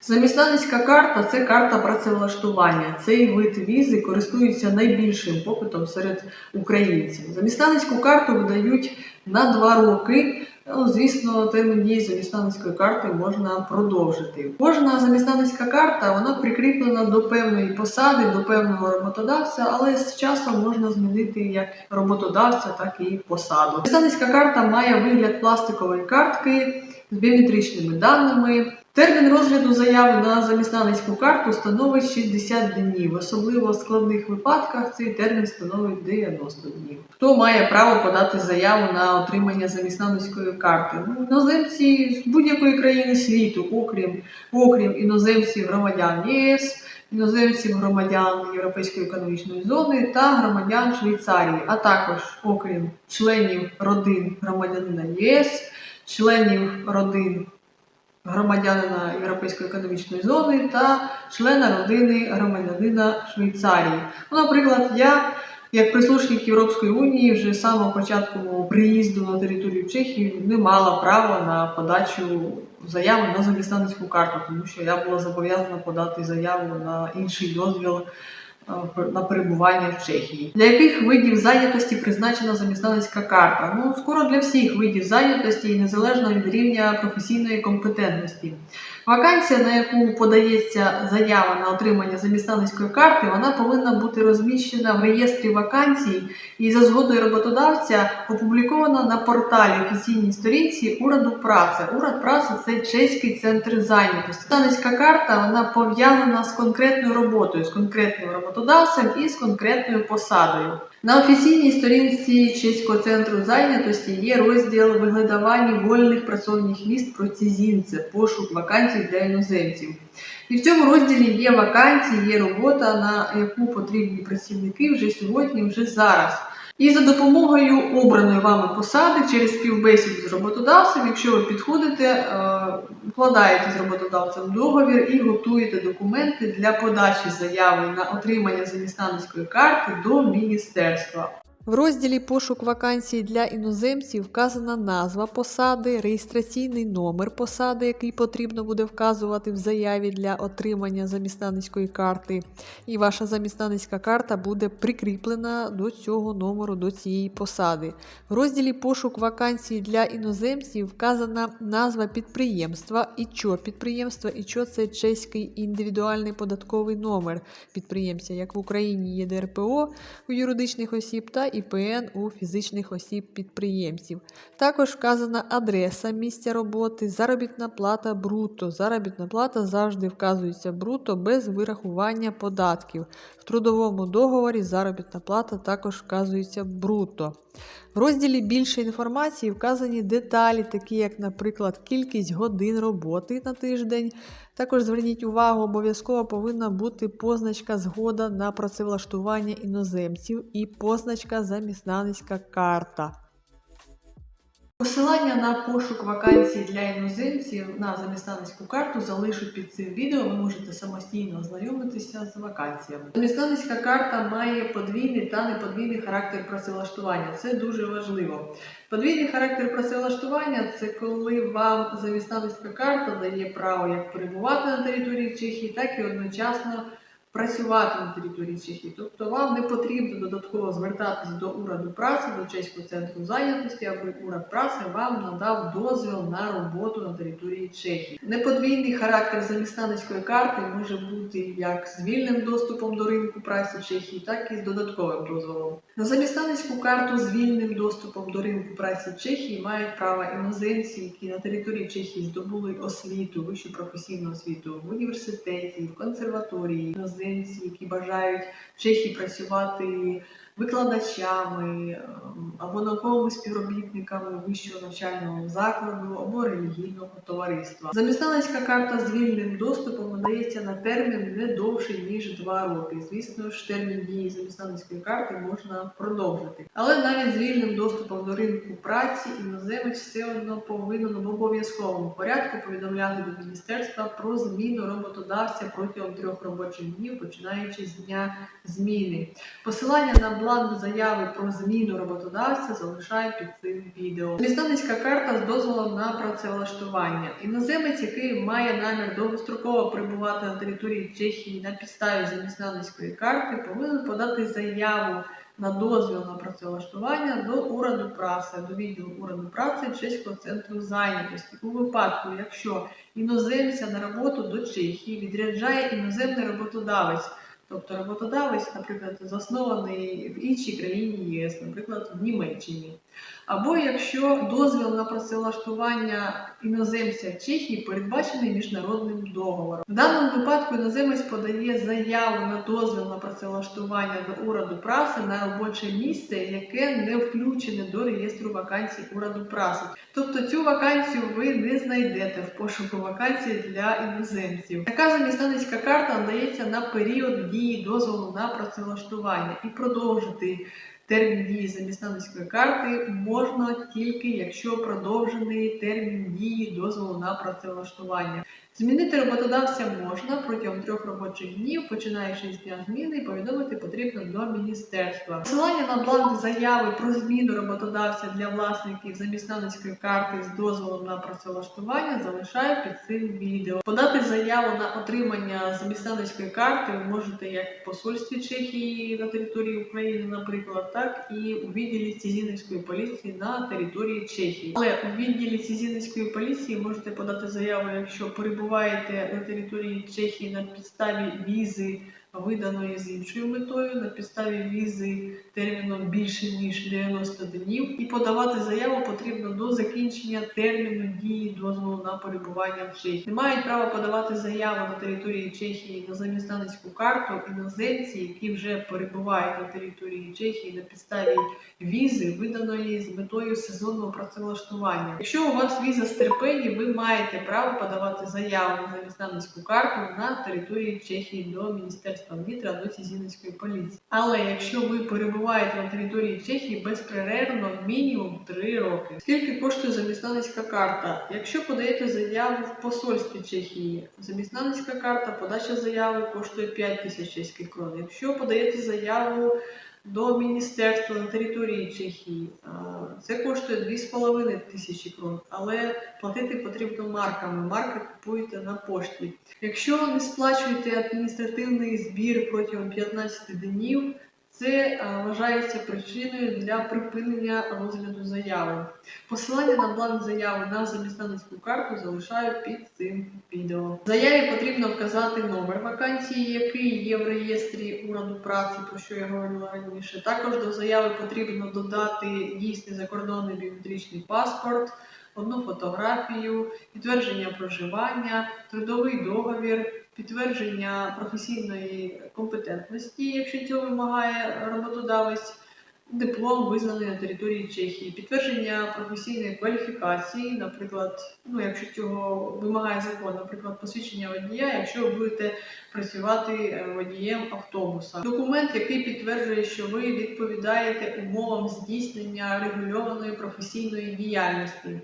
Заміснаницька карта це карта працевлаштування. Цей вид візи користується найбільшим попитом серед українців. Заміснаницьку карту видають на два роки. Ну, звісно, термін дії заміснаницької карти можна продовжити. Кожна заміснаницька карта вона прикріплена до певної посади, до певного роботодавця, але з часом можна змінити як роботодавця, так і посаду. Заміснаницька карта має вигляд пластикової картки з біометричними даними. Термін розгляду заяви на заміснаницьку карту становить 60 днів. Особливо в складних випадках цей термін становить 90 днів. Хто має право подати заяву на отримання заміснаницької карти? Ну, іноземці з будь-якої країни світу, окрім, окрім іноземців громадян ЄС, іноземців громадян Європейської економічної зони та громадян Швейцарії, а також окрім членів родин громадянина ЄС, членів родин громадянина Європейської економічної зони та члена родини громадянина Швейцарії. Ну, наприклад, я, як прислужник Європейської унії, вже з самого початку приїзду на територію Чехії не мала права на подачу заяви на заміснаницьку карту, тому що я була зобов'язана подати заяву на інший дозвіл на перебування в Чехії. Для яких видів зайнятості призначена заміснаницька карта? Ну, скоро для всіх видів зайнятості незалежно від рівня професійної компетентності. Вакансія, на яку подається заява на отримання заміснаницької карти, вона повинна бути розміщена в реєстрі вакансій і за згодою роботодавця опублікована на порталі офіційній сторінці Ураду праці. Урад праці це чеський центр зайнятості. Заміснаницька карта вона пов'язана з конкретною роботою, з конкретним роботодавцем і з конкретною посадою. На офіційній сторінці Чеського центру зайнятості є розділ виглядування вольних працівних місць про цізінце, пошук вакансій для іноземців. І в цьому розділі є вакансії, є робота, на яку потрібні працівники вже сьогодні, вже зараз. І за допомогою обраної вами посади через співбесіду з роботодавцем, якщо ви підходите, е, вкладаєте з роботодавцем договір і готуєте документи для подачі заяви на отримання заміснаницької карти до міністерства. В розділі Пошук вакансій для іноземців вказана назва посади, реєстраційний номер посади, який потрібно буде вказувати в заяві для отримання заміснаницької карти. І ваша заміснаницька карта буде прикріплена до цього номеру, до цієї посади. В розділі Пошук вакансій для іноземців вказана назва підприємства, і що підприємства, і що це чеський індивідуальний податковий номер підприємця, як в Україні є ДРПО у юридичних осіб та ІПН у фізичних осіб-підприємців. Також вказана адреса місця роботи, заробітна плата бруто. Заробітна плата завжди вказується бруто без вирахування податків. В трудовому договорі заробітна плата також вказується бруто. В розділі більше інформації вказані деталі, такі як, наприклад, кількість годин роботи на тиждень. Також зверніть увагу, обов'язково повинна бути позначка згода на працевлаштування іноземців і позначка заміснаницька карта. Посилання на пошук вакансій для іноземців на заміснаницьку карту залишу під цим відео. Ви можете самостійно ознайомитися з вакансіями. Заміснаницька карта має подвійний та неподвійний характер працевлаштування. Це дуже важливо. Подвійний характер працевлаштування це коли вам заміснаницька карта дає право як перебувати на території Чехії, так і одночасно працювати на території Чехії. Тобто вам не потрібно додатково звертатись до ураду праці, до чеського центру зайнятості, аби уряд праці вам надав дозвіл на роботу на території Чехії. Неподвійний характер заміснаницької карти може бути як з вільним доступом до ринку праці Чехії, так і з додатковим дозволом. На заміснаницьку карту з вільним доступом до ринку праці Чехії мають право іноземці, які на території Чехії здобули освіту, вищу професійну освіту в університеті, в консерваторії, іноземці, які бажають в Чехії працювати викладачами ем, або науковими співробітниками вищого навчального закладу або релігійного товариства. Заміснаницька карта з вільним доступом надається на термін не довший ніж 2 роки. Звісно ж, термін дії заміснаницької карти можна продовжити. Але навіть з вільним доступом до ринку праці іноземець все одно повинен в обов'язковому порядку повідомляти до міністерства про зміну роботодавця протягом трьох робочих днів, починаючи з дня зміни. Посилання на бланк заяви про зміну роботодавця залишаю під цим відео. Замісницька карта з дозволом на працевлаштування. Іноземець, який має намір довгостроково перебувати на території Чехії на підставі замісницької карти, повинен подати заяву на дозвіл на працевлаштування до ураду праці, до відділу ураду праці Чеського центру зайнятості. У випадку, якщо іноземця на роботу до Чехії відряджає іноземний роботодавець. Тобто роботодавець, наприклад, заснований в іншій країні ЄС, наприклад, в Німеччині. Або якщо дозвіл на працевлаштування іноземця в Чехії передбачений міжнародним договором. В даному випадку іноземець подає заяву на дозвіл на працевлаштування до ураду праці на робоче місце, яке не включене до реєстру вакансій ураду праці. Тобто цю вакансію ви не знайдете в пошуку вакансій для іноземців. Така замісницька карта надається на період дії дозволу на працевлаштування і продовжити термін дії замісницької карти можна тільки якщо продовжений термін дії дозволу на працевлаштування. Змінити роботодавця можна протягом трьох робочих днів, починаючи з дня зміни, і повідомити потрібно до міністерства. Посилання на бланк заяви про зміну роботодавця для власників замісницької карти з дозволом на працевлаштування залишаю під цим відео. Подати заяву на отримання замісницької карти ви можете як в посольстві Чехії на території України, наприклад, так і у відділі Цізінницької поліції на території Чехії. Але у відділі Цізінницької поліції можете подати заяву, якщо перебуваєте на території Чехії на підставі візи. Виданої з іншою метою на підставі візи терміном більше ніж 90 днів, і подавати заяву потрібно до закінчення терміну дії дозволу на перебування в Чехії. Не мають права подавати заяву на території Чехії на замісницьку карту іноземці, які вже перебувають на території Чехії на підставі візи, виданої з метою сезонного працевлаштування. Якщо у вас віза з терпені, ви маєте право подавати заяву на замісницьку карту на території Чехії до Міністерства внітра до Цізінницької поліції. Але якщо ви перебуваєте на території Чехії безперервно мінімум 3 роки. Скільки коштує заміснаницька карта? Якщо подаєте заяву в посольстві Чехії, заміснаницька карта, подача заяви коштує 5 тисяч чеських крон. Якщо подаєте заяву до міністерства на території Чехії, це коштує 2,5 тисячі крон, але платити потрібно марками. Марки купуєте на пошті. Якщо не сплачуєте адміністративний збір протягом 15 днів, це е, вважається причиною для припинення розгляду заяви. Посилання на бланк заяви на замісницьку карту залишаю під цим відео. В заяві потрібно вказати номер вакансії, який є в реєстрі ураду праці, про що я говорила раніше. Також до заяви потрібно додати дійсний закордонний біометричний паспорт, одну фотографію, підтвердження проживання, трудовий договір, підтвердження професійної компетентності, якщо цього вимагає роботодавець. Диплом визнаний на території Чехії, підтвердження професійної кваліфікації, наприклад, ну якщо цього вимагає закон, наприклад, посвідчення водія, якщо ви будете працювати е, водієм автобуса, документ, який підтверджує, що ви відповідаєте умовам здійснення регульованої професійної діяльності.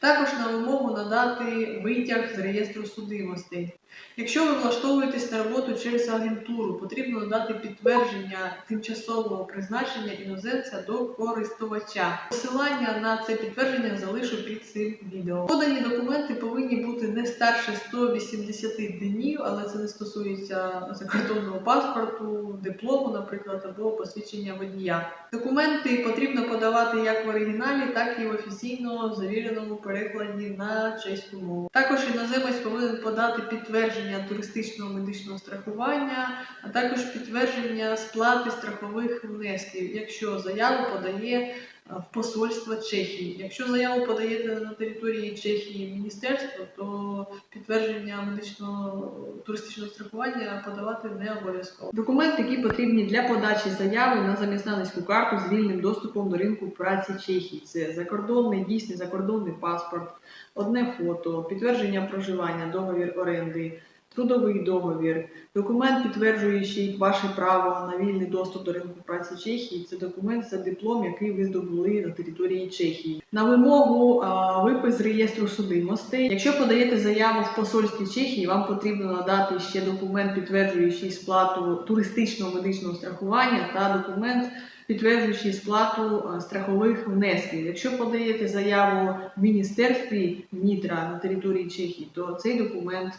Також на вимогу надати витяг з реєстру судимостей. Якщо ви влаштовуєтесь на роботу через агентуру, потрібно надати підтвердження тимчасового призначення іноземця до користувача. Посилання на це підтвердження залишу під цим відео. Подані документи повинні бути не старше 180 днів, але це не стосується закордонного паспорту, диплому, наприклад, або посвідчення водія. Документи потрібно подавати як в оригіналі, так і в офіційно завіреному перекладі на чеську мову. Також іноземець повинен подати підтвердження туристичного медичного страхування, а також підтвердження сплати страхових внесків, якщо заяву подає в посольство Чехії. Якщо заяву подаєте на території Чехії міністерство, то підтвердження медичного туристичного страхування подавати не обов'язково. Документи, які потрібні для подачі заяви на замісницьку карту з вільним доступом до ринку праці Чехії. Це закордонний дійсний закордонний паспорт, одне фото, підтвердження проживання, договір оренди. Трудовий договір, документ, підтверджуючий ваше право на вільний доступ до ринку праці Чехії, це документ за диплом, який ви здобули на території Чехії. На вимогу а, випис з реєстру судимостей. Якщо подаєте заяву в посольстві Чехії, вам потрібно надати ще документ, підтверджуючий сплату туристичного медичного страхування та документ підтверджуючи сплату страхових внесків. Якщо подаєте заяву в міністерстві НІТРА на території Чехії, то цей документ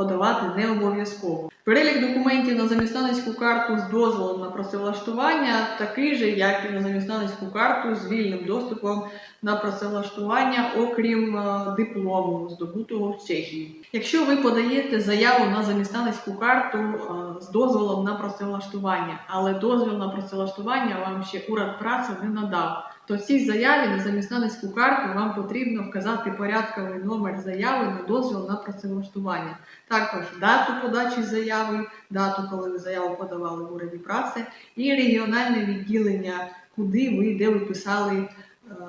подавати не обов'язково. Перелік документів на заміснаницьку карту з дозволом на працевлаштування такий же, як і на заміснаницьку карту з вільним доступом на працевлаштування, окрім е, диплому, здобутого в Чехії. Якщо ви подаєте заяву на заміснаницьку карту е, з дозволом на працевлаштування, але дозвіл на працевлаштування вам ще уряд праці не надав, то в цій заяві на заміснаницьку карту вам потрібно вказати порядковий номер заяви на дозвіл на працевлаштування. Також дату подачі заяви, дату, коли ви заяву подавали в уряді праці, і регіональне відділення, куди ви де ви писали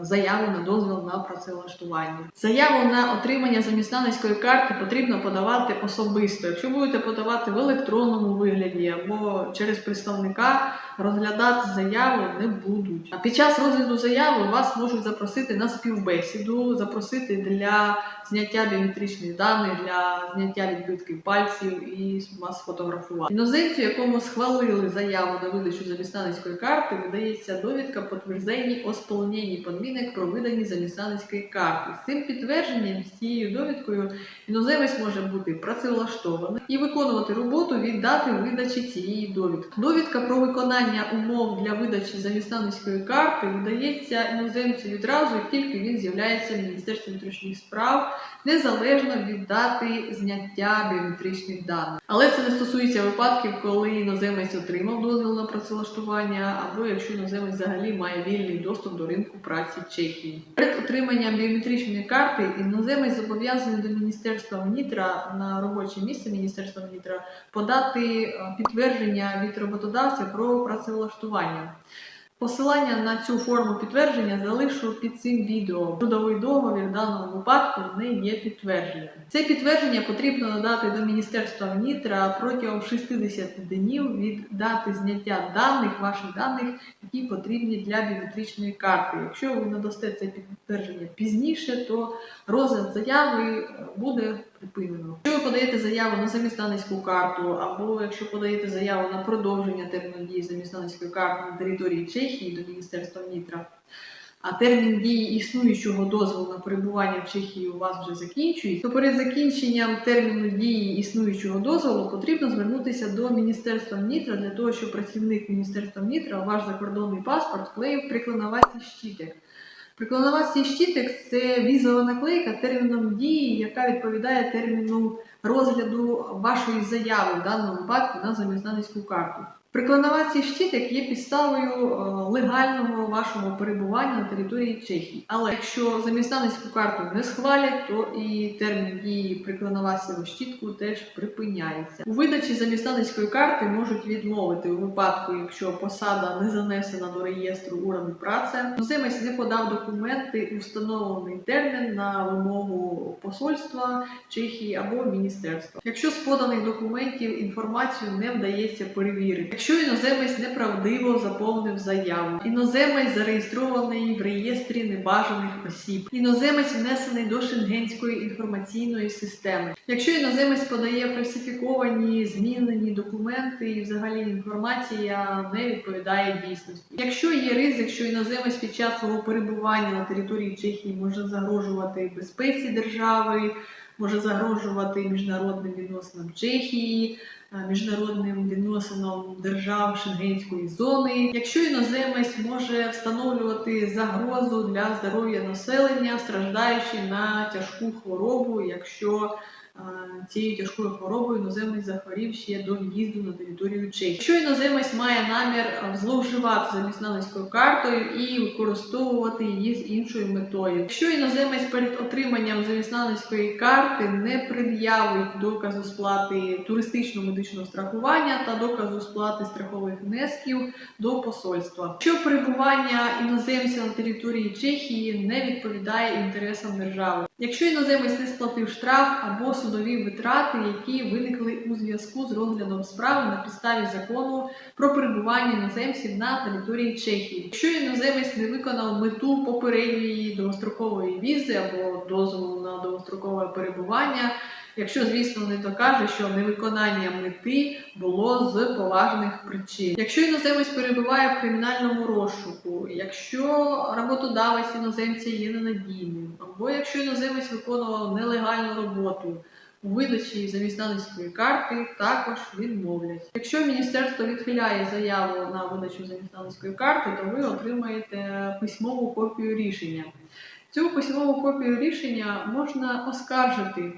заяву на дозвіл на працевлаштування. Заяву на отримання заміснаницької карти потрібно подавати особисто. Якщо будете подавати в електронному вигляді або через представника, розглядати заяву не будуть. А під час розгляду заяви вас можуть запросити на співбесіду, запросити для зняття біометричних даних, для зняття відбитків пальців і вас сфотографувати. Іноземцю, якому схвалили заяву на видачу заміснаницької карти, видається довідка підтвердження о сповненні подмінок про видані заміснаницької карти. З цим підтвердженням, з цією довідкою, іноземець може бути працевлаштований і виконувати роботу від дати видачі цієї довідки. Довідка про виконання умов для видачі заміснаницької карти видається іноземцю відразу, як тільки він з'являється в Міністерстві внутрішніх справ, незалежно від дати зняття біометричних даних. Але це не стосується випадків, коли іноземець отримав дозвіл на працевлаштування, або якщо іноземець взагалі має вільний доступ до ринку праці Чехії. Перед отриманням біометричної карти іноземець зобов'язаний до міністерства ВНІТРА на робоче місце міністерства ВНІТРА подати е, підтвердження від роботодавця про працевлаштування. Посилання на цю форму підтвердження залишу під цим відео. Трудовий договір в даному випадку не є підтвердженням. Це підтвердження потрібно надати до Міністерства ВНІТРА протягом 60 днів від дати зняття даних, ваших даних, які потрібні для біометричної карти. Якщо ви надасте це підтвердження пізніше, то розгляд заяви буде припинено. Якщо ви подаєте заяву на заміснаницьку карту, або якщо подаєте заяву на продовження терміну дії заміснаницької карти на території Чехії до Міністерства ВНІТРА, а термін дії існуючого дозволу на перебування в Чехії у вас вже закінчується, то перед закінченням терміну дії існуючого дозволу потрібно звернутися до Міністерства ВНІТРА для того, щоб працівник Міністерства ВНІТРА у ваш закордонний паспорт вклеїв прикладновацький щитик. Прикладновацький щитик це візова наклейка терміном дії, яка відповідає терміну розгляду вашої заяви в даному випадку на заміснаницьку карту. Прикладновацький щитик є підставою е, легального вашого перебування на території Чехії. Але якщо заміснаницьку карту не схвалять, то і термін дії прикладновацького щитку теж припиняється. У видачі заміснаницької карти можуть відмовити у випадку, якщо посада не занесена до реєстру ураду праці, іноземець не подав документи у встановлений термін на вимогу посольства Чехії або міністерства. Якщо з поданих документів інформацію не вдається перевірити, якщо іноземець неправдиво заповнив заяву, іноземець зареєстрований в реєстрі небажаних осіб, іноземець внесений до шенгенської інформаційної системи. Якщо іноземець подає фальсифіковані змінені документи і взагалі інформація не відповідає дійсності. Якщо є ризик, що іноземець під час свого перебування на території Чехії може загрожувати безпеці держави, може загрожувати міжнародним відносинам Чехії, міжнародним відносинам держав Шенгенської зони. Якщо іноземець може встановлювати загрозу для здоров'я населення, страждаючи на тяжку хворобу, якщо е, цією тяжкою хворобою іноземець захворів ще до в'їзду на територію Чехії. Якщо іноземець має намір зловживати заміснаницькою картою і використовувати її з іншою метою. Якщо іноземець перед отриманням заміснаницької карти не пред'явить доказу сплати туристичного медичного страхування та доказу сплати страхових внесків до посольства. Якщо перебування іноземця на території Чехії не відповідає інтересам держави. Якщо іноземець не сплатив штраф або судові витрати, які виникли у зв'язку з розглядом справи на підставі закону про перебування іноземців на території Чехії. Якщо іноземець не виконав мету попередньої довгострокової візи або дозволу на довгострокове перебування, якщо, звісно, не докаже, що невиконання мети було з поважних причин. Якщо іноземець перебуває в кримінальному розшуку, якщо роботодавець іноземця є ненадійним, або якщо іноземець виконував нелегальну роботу. У видачі заміснаницької карти також відмовлять. Якщо міністерство відхиляє заяву на видачу заміснаницької карти, то ви отримаєте письмову копію рішення. Цю письмову копію рішення можна оскаржити,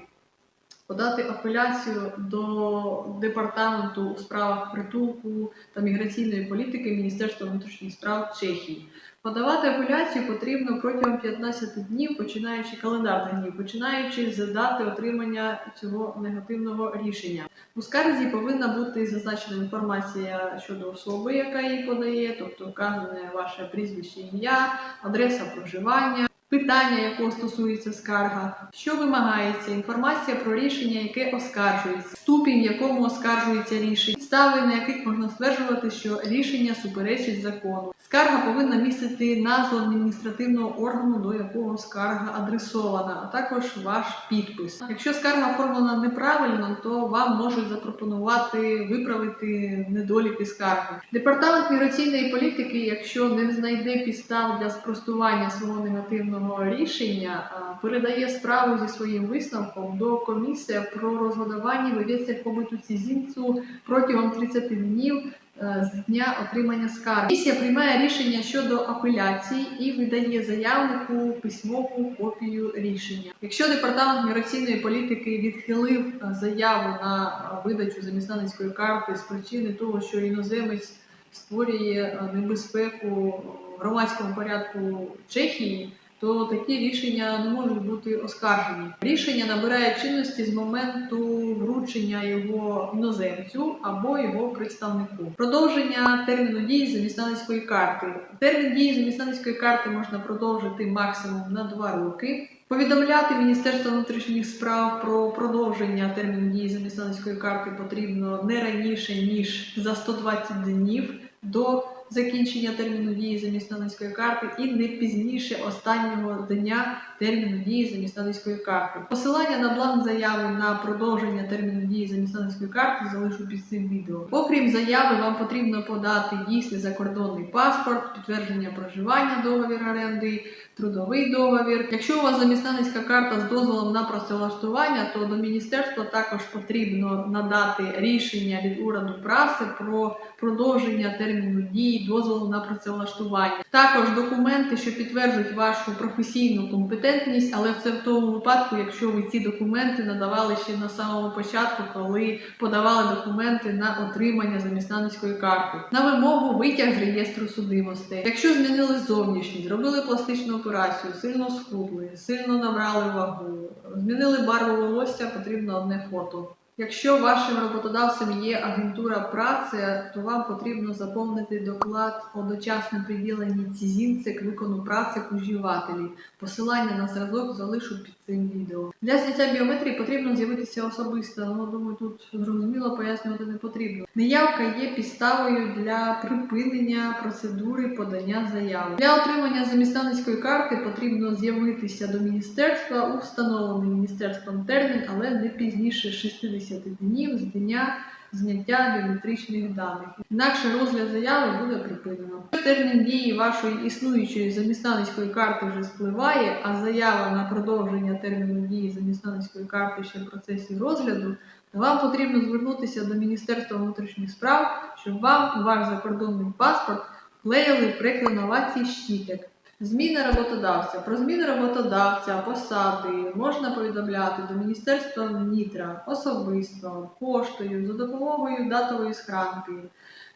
подати апеляцію до департаменту у справах притулку та міграційної політики Міністерства внутрішніх справ Чехії. Подавати апеляцію потрібно протягом 15 днів, починаючи календарних днів, починаючи з дати отримання цього негативного рішення. У скарзі повинна бути зазначена інформація щодо особи, яка її подає, тобто вказане ваше прізвище, ім'я, адреса проживання. Питання, якого стосується скарга, що вимагається, інформація про рішення, яке оскаржується, ступінь, в якому оскаржується рішення, підстави, на яких можна стверджувати, що рішення суперечить закону. Скарга повинна містити назву адміністративного органу, до якого скарга адресована, а також ваш підпис. Якщо скарга оформлена неправильно, то вам можуть запропонувати виправити недоліки скарги. Департамент міграційної політики, якщо не знайде підстав для спростування свого негативного рішення, передає справу зі своїм висновком до комісії про розгодування ведеться побиту цізінцю протягом 30 днів е, з дня отримання скарги. Комісія приймає рішення щодо апеляції і видає заявнику письмову копію рішення. Якщо департамент міграційної політики відхилив е, заяву на е, видачу заміснаницької карти з причини того, що іноземець створює небезпеку громадському порядку Чехії. То такі рішення не можуть бути оскаржені. Рішення набирає чинності з моменту вручення його іноземцю або його представнику. Продовження терміну дії заміснаницької карти. Термін дії заміснаницької карти можна продовжити максимум на 2 роки. Повідомляти Міністерство внутрішніх справ про продовження терміну дії заміснаницької карти потрібно не раніше ніж за 120 днів до закінчення терміну дії заміснаницької карти і не пізніше останнього дня терміну дії заміснаницької карти. Посилання на бланк заяви на продовження терміну дії заміснаницької карти залишу під цим відео. Окрім заяви, вам потрібно подати дійсний закордонний паспорт, підтвердження проживання, договір оренди, трудовий договір. Якщо у вас заміснаницька карта з дозволом на працевлаштування, то до міністерства також потрібно надати рішення від уряду праці про продовження терміну дії дозволу на працевлаштування. Також документи, що підтверджують вашу професійну компетентність, але це в тому випадку, якщо ви ці документи надавали ще на самому початку, коли подавали документи на отримання заміснаницької карти. На вимогу витяг з реєстру судимостей. Якщо змінили зовнішність, зробили пластичну операцію, сильно схудли, сильно набрали вагу, змінили барву волосся, потрібно одне фото. Якщо вашим роботодавцем є агентура праці, то вам потрібно заповнити доклад о дочасному приділенні цізінця к викону праці кужівателі. Посилання на зразок залишу під цим відео. Для зняття біометрії потрібно з'явитися особисто. Ну, думаю, тут зрозуміло пояснювати не потрібно. Неявка є підставою для припинення процедури подання заяви. Для отримання заміснаницької карти потрібно з'явитися до міністерства у встановлений міністерством термін, але не пізніше 60 днів з дня зняття біометричних даних. Інакше розгляд заяви буде припинено. Термін дії вашої існуючої заміснаницької карти вже спливає, а заява на продовження терміну дії заміснаницької карти ще в процесі розгляду, вам потрібно звернутися до Міністерства внутрішніх справ, щоб вам ваш закордонний паспорт вклеїли при новації щіток. Зміна роботодавця. Про зміну роботодавця, посади можна повідомляти до Міністерства Внітра особисто, поштою, за допомогою датової схранки,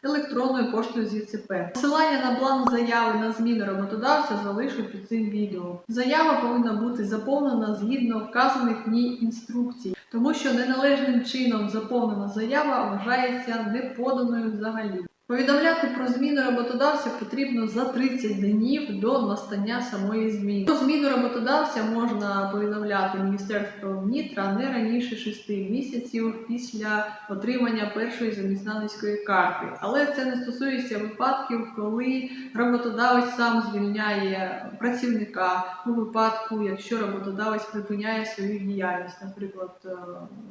електронною поштою з ЄЦП. Посилання на бланк заяви на зміну роботодавця залишу під цим відео. Заява повинна бути заповнена згідно вказаних в ній інструкцій, тому що неналежним чином заповнена заява вважається неподаною взагалі. Повідомляти про зміну роботодавця потрібно за 30 днів до настання самої зміни. Про зміну роботодавця можна повідомляти Міністерство внітра не раніше 6 місяців після отримання першої заміснаницької карти. Але це не стосується випадків, коли роботодавець сам звільняє працівника у випадку, якщо роботодавець припиняє свою діяльність, наприклад, е,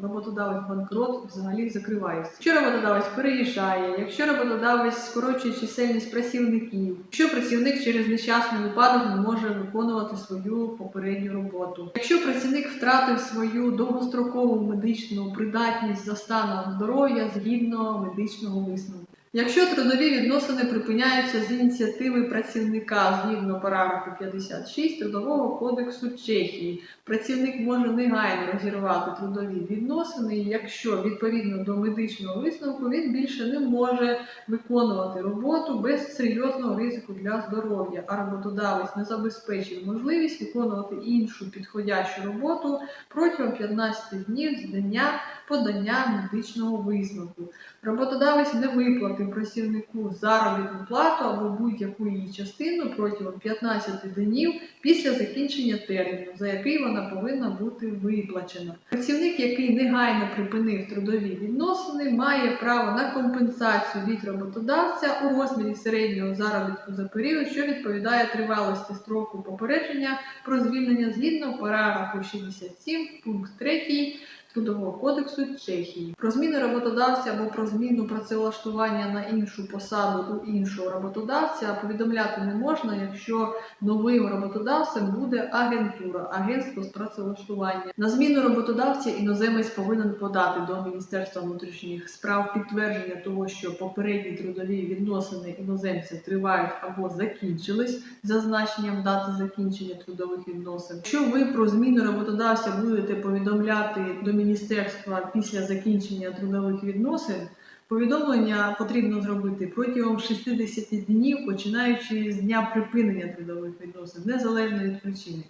роботодавець банкрот взагалі закривається. Якщо роботодавець переїжджає, якщо роботодавець скорочує чисельність працівників, якщо працівник через нещасний випадок не може виконувати свою попередню роботу, якщо працівник втратив свою довгострокову медичну придатність за станом здоров'я згідно медичного висновку. Якщо трудові відносини припиняються з ініціативи працівника згідно параграфу 56 Трудового кодексу Чехії, працівник може негайно розірвати трудові відносини, якщо відповідно до медичного висновку він більше не може виконувати роботу без серйозного ризику для здоров'я, а роботодавець не забезпечив можливість виконувати іншу підходящу роботу протягом 15 днів з дня подання медичного висновку. Роботодавець не виплатив працівнику заробітну плату або будь-яку її частину протягом 15 днів після закінчення терміну, за який вона повинна бути виплачена. Працівник, який негайно припинив трудові відносини, має право на компенсацію від роботодавця у розмірі середнього заробітку за період, що відповідає тривалості строку попередження про звільнення згідно параграфу 67 пункт 3 Трудового кодексу Чехії про зміну роботодавця або про зміну працевлаштування на іншу посаду у іншого роботодавця повідомляти не можна, якщо новим роботодавцем буде агентура, агентство з працевлаштування. На зміну роботодавця іноземець повинен подати до Міністерства внутрішніх справ підтвердження того, що попередні трудові відносини іноземця тривають або закінчились зазначенням дати закінчення трудових відносин. Якщо ви про зміну роботодавця будете повідомляти до міністерства після закінчення трудових відносин. Повідомлення потрібно зробити протягом 60 днів, починаючи з дня припинення трудових відносин, незалежно від причини.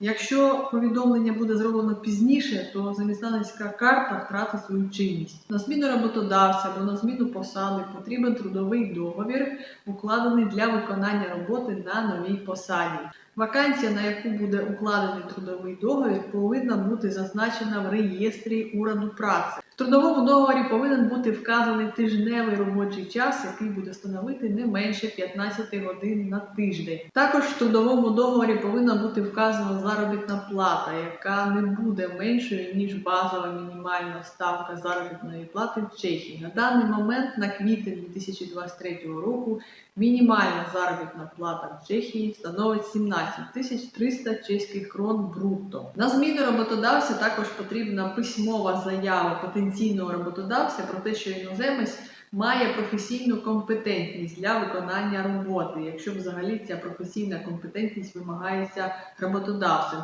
Якщо повідомлення буде зроблено пізніше, то заміснаницька карта втратить свою чинність. На зміну роботодавця або на зміну посади потрібен трудовий договір, укладений для виконання роботи на новій посаді. Вакансія, на яку буде укладений трудовий договір, повинна бути зазначена в реєстрі ураду праці. В трудовому договорі повинен бути вказаний тижневий робочий час, який буде становити не менше 15 годин на тиждень. Також в трудовому договорі повинна бути вказана заробітна плата, яка не буде меншою ніж базова мінімальна ставка заробітної плати в Чехії. На даний момент, на квітень 2023 року, мінімальна заробітна плата в Чехії становить 17 тисяч 300 чеських крон брутто. На зміну роботодавця також потрібна письмова заява потенційного роботодавця про те, що іноземець має професійну компетентність для виконання роботи, якщо взагалі ця професійна компетентність вимагається роботодавцем.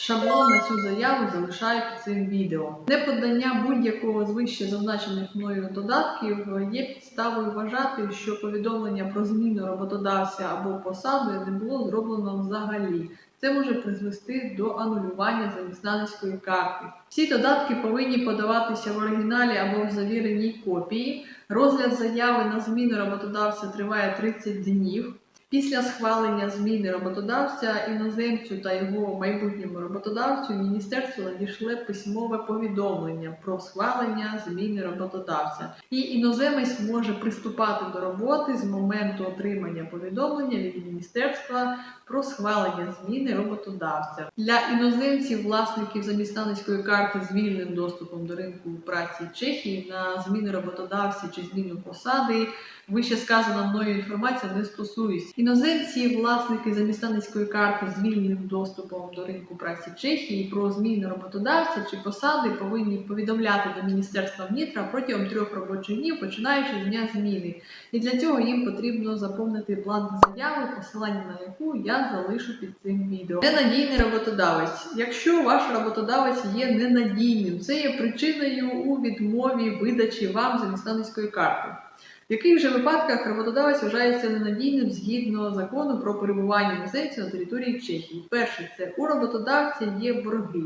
Шаблон на цю заяву залишаю під цим відео. Неподання будь-якого з вище зазначених мною додатків є підставою вважати, що повідомлення про зміну роботодавця або посади не було зроблено взагалі. Це може призвести до анулювання заміснаницької карти. Всі додатки повинні подаватися в оригіналі або в завіреній копії. Розгляд заяви на зміну роботодавця триває 30 днів. Після схвалення зміни роботодавця іноземцю та його майбутньому роботодавцю міністерство надішле письмове повідомлення про схвалення зміни роботодавця, і іноземець може приступати до роботи з моменту отримання повідомлення від міністерства про схвалення зміни роботодавця. Для іноземців, власників заміснаницької карти з вільним доступом до ринку праці Чехії на зміну роботодавця чи зміну посади. Вище сказана мною інформація не стосується. Іноземці, власники заміснаницької карти з вільним доступом до ринку праці Чехії про зміну роботодавця чи посади повинні повідомляти до Міністерства внітра протягом трьох робочих днів, починаючи з дня зміни. І для цього їм потрібно заповнити бланк заяви, посилання на яку я залишу під цим відео. Ненадійний роботодавець. Якщо ваш роботодавець є ненадійним, це є причиною у відмові видачі вам заміснаницької карти. В яких же випадках роботодавець вважається ненадійним згідно закону про перебування іноземців на території Чехії? Перше, це у роботодавця є борги.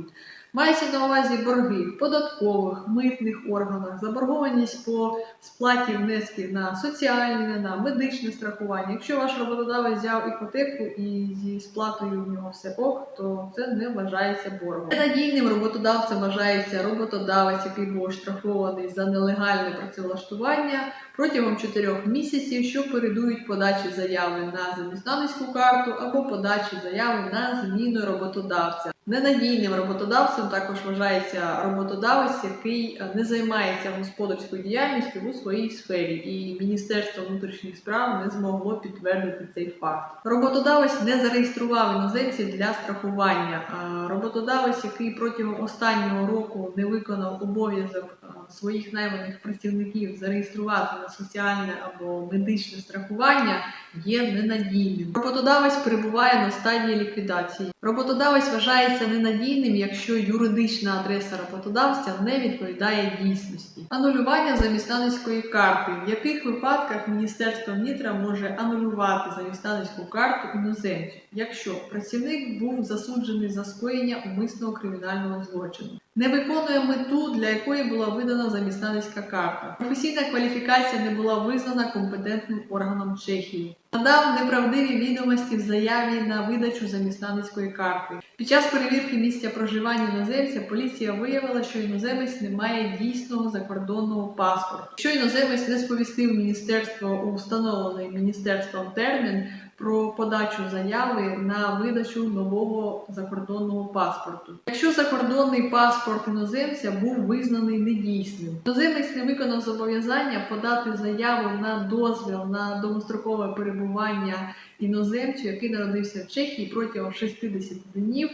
Мається на увазі борги в податкових, митних органах, заборгованість по сплаті внесків на соціальне, на медичне страхування. Якщо ваш роботодавець взяв іпотеку і зі сплатою в нього все ок, то це не вважається боргом. Ненадійним роботодавцем вважається роботодавець, який був оштрафований за нелегальне працевлаштування протягом 4 місяців, що передують подачі заяви на заміснаницьку карту або подачі заяви на зміну роботодавця. Ненадійним роботодавцем також вважається роботодавець, який е, не займається господарською діяльністю у своїй сфері, і Міністерство внутрішніх справ не змогло підтвердити цей факт. Роботодавець не зареєстрував іноземців для страхування. А Роботодавець, який протягом останнього року не виконав обов'язок е, своїх найманих працівників зареєструвати на соціальне або медичне страхування, є ненадійним. Роботодавець перебуває на стадії ліквідації. Роботодавець вважається ненадійним, якщо юридична адреса роботодавця не відповідає дійсності. Анулювання заміснаницької карти. В яких випадках Міністерство Нітра може анулювати заміснаницьку карту іноземцю, якщо працівник був засуджений за скоєння умисного кримінального злочину, не виконує мету, для якої була видана заміснаницька карта. Професійна кваліфікація не була визнана компетентним органом Чехії. Надав неправдиві відомості в заяві на видачу заміснаницької карти. Під час перевірки місця проживання іноземця поліція виявила, що іноземець не має дійсного закордонного паспорту. Якщо іноземець не сповістив міністерство у встановлений міністерством термін про подачу заяви на видачу нового закордонного паспорту. Якщо закордонний паспорт іноземця був визнаний недійсним, іноземець не виконав зобов'язання подати заяву на дозвіл на довгострокове перебування іноземцю, який народився в Чехії протягом 60 днів.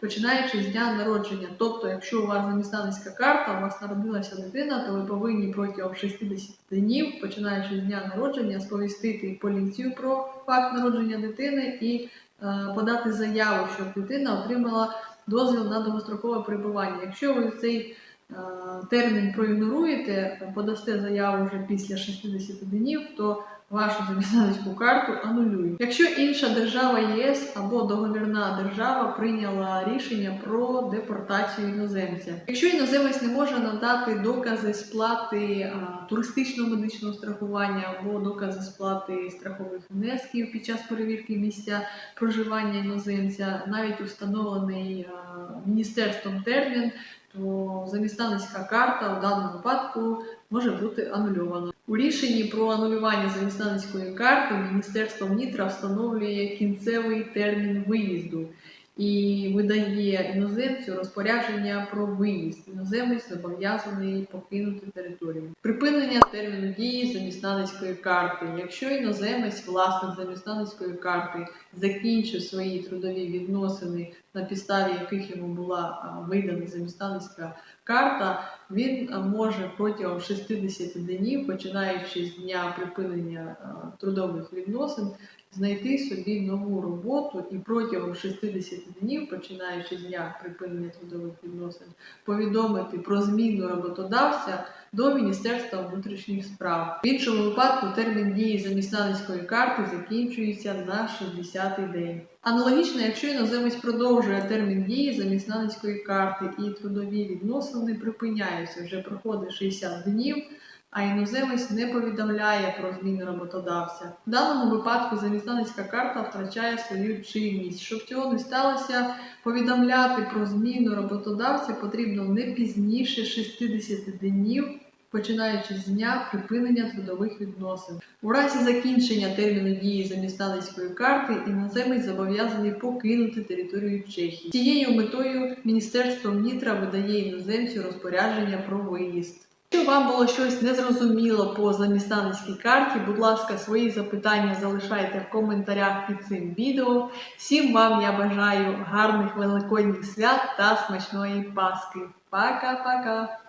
Починаючи з дня народження, тобто, якщо у вас заміснаницька карта, у вас народилася дитина, то ви повинні протягом 60 днів, починаючи з дня народження, сповістити поліцію про факт народження дитини і е, подати заяву, щоб дитина отримала дозвіл на довгострокове перебування. Якщо ви цей е, термін проігноруєте, подасте заяву вже після 60 днів, то вашу заміснаницьку карту анулюють. Якщо інша держава єС або договірна держава прийняла рішення про депортацію іноземця, якщо іноземець не може надати докази сплати туристичного медичного страхування або докази сплати страхових внесків під час перевірки місця проживання іноземця, навіть установлений міністерством термін, то заміснаницька карта у даному випадку може бути анульована. У рішенні про анулювання заміснаницької карти Міністерство Мітра встановлює кінцевий термін виїзду і видає іноземцю розпорядження про виїзд. Іноземець зобов'язаний покинути територію. Припинення терміну дії заміснаницької карти. Якщо іноземець, власник заміснаницької карти, закінчив свої трудові відносини, на підставі яких йому була видана заміснаницька карта, він може протягом 60 днів, починаючи з дня припинення трудових відносин, знайти собі нову роботу і протягом 60 днів, починаючи з дня припинення трудових відносин, повідомити про зміну роботодавця до Міністерства внутрішніх справ. В іншому випадку термін дії заміснаницької карти закінчується на 60-й день. Аналогічно, якщо іноземець продовжує термін дії заміснаницької карти і трудові відносини припиняються, вже проходить 60 днів. А іноземець не повідомляє про зміну роботодавця. В даному випадку заміснаницька карта втрачає свою чинність. Щоб цього не сталося, повідомляти про зміну роботодавця потрібно не пізніше 60 днів, починаючи з дня припинення трудових відносин. У разі закінчення терміну дії заміснаницької карти іноземець зобов'язаний покинути територію Чехії. Цією метою Міністерство Нітра видає іноземцю розпорядження про виїзд. Якщо вам було щось незрозуміло по заміснаницькій карті, будь ласка, свої запитання залишайте в коментарях під цим відео. Всім вам я бажаю гарних великодніх свят та смачної Паски. Пока-пока!